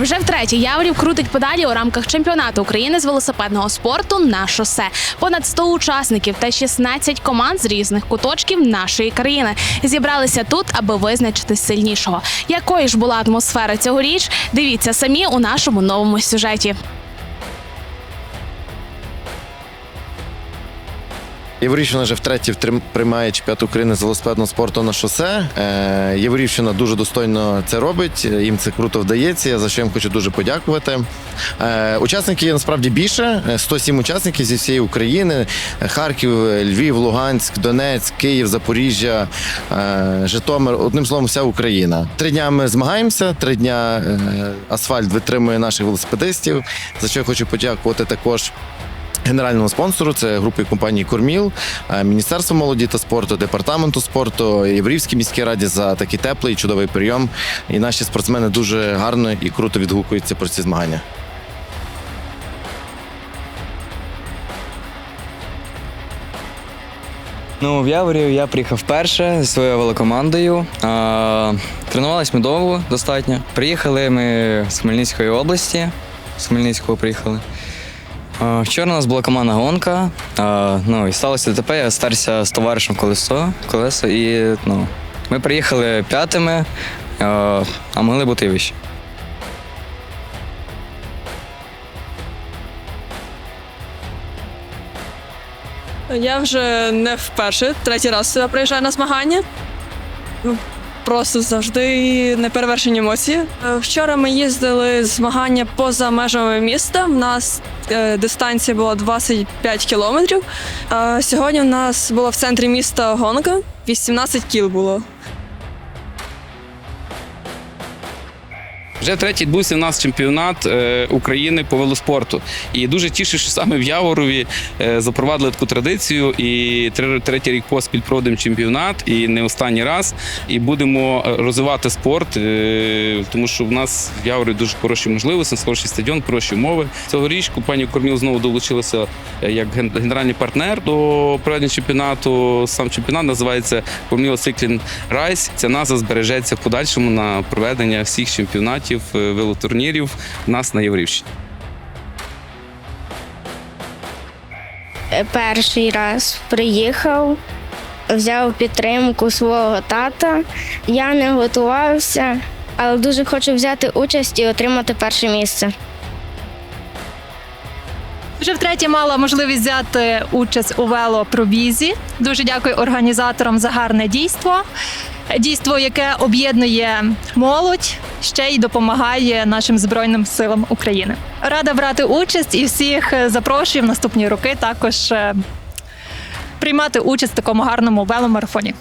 Вже втретє Яворів крутить педалі у рамках чемпіонату України з велосипедного спорту на шосе. Понад 100 учасників та 16 команд з різних куточків нашої країни зібралися тут, аби визначити сильнішого. Якою ж була атмосфера цьогоріч? Дивіться самі у нашому новому сюжеті. Єворівщина вже втретє приймає чемпіонат України з велосипедного спорту на шосе. Е, Єворівщина дуже достойно це робить. е, Їм це круто вдається. За що їм хочу дуже подякувати. Е, Учасників є насправді більше. е, 107 учасників зі всієї України: Е, Харків, е, Львів, Луганськ, Донецьк, Київ, Запоріжжя, е, Житомир. Одним словом, вся Україна. Три дня ми змагаємося. Три дня е, асфальт витримує наших велосипедистів. За що я хочу подякувати також. Генеральному спонсору це групи компанії Корміл, е, Міністерство молоді та спорту, департаменту спорту, Єврівській міській раді за такий теплий чудовий прийом. І наші спортсмени дуже гарно і круто відгукуються про ці змагання. Ну, в Яворів я приїхав вперше зі своєю велокомандою. А, тренувались ми довго достатньо. Приїхали ми з Хмельницької області. З Хмельницького приїхали. Вчора у нас була командна гонка. Ну, і сталося ДТП, я старся з товаришем колесо, колесо і ну, ми приїхали п'ятими, а, могли бути вище. Я вже не вперше, третій раз сюди приїжджаю на змагання. Просто завжди неперевершені емоції. Е, Вчора ми їздили змагання поза межами міста. У нас е, дистанція була 25 кілометрів. А сьогодні у нас була в центрі міста гонка, 18 кіл було. Вже третій відбувся у нас чемпіонат е, України по велоспорту. І дуже тішу, що саме в Яворові е, запровадили таку традицію. І третій рік поспіль проводимо чемпіонат, і не останній раз. І будемо е, розвивати спорт, тому що в нас в Яворові дуже хороші можливості, хороший стадіон, хороші умови. Цьогоріч компанія Корміл знову долучилася як ген- генеральний партнер до проведення чемпіонату. Сам чемпіонат називається Корміл Cycling Rise. Ця назва збережеться в подальшому на проведення всіх чемпіонатів е, велотурнірів у нас на Єврівщині. перший раз приїхав, взяв підтримку свого тата. Я не готувався, але дуже хочу взяти участь і отримати перше місце. Вже втретє мала можливість взяти участь у велопробізі. Дуже дякую організаторам за гарне дійство. Дійство, яке об'єднує молодь, ще й допомагає нашим збройним силам України. Рада брати участь і всіх е, запрошую в наступні роки також е, приймати участь в такому гарному веломарафоні.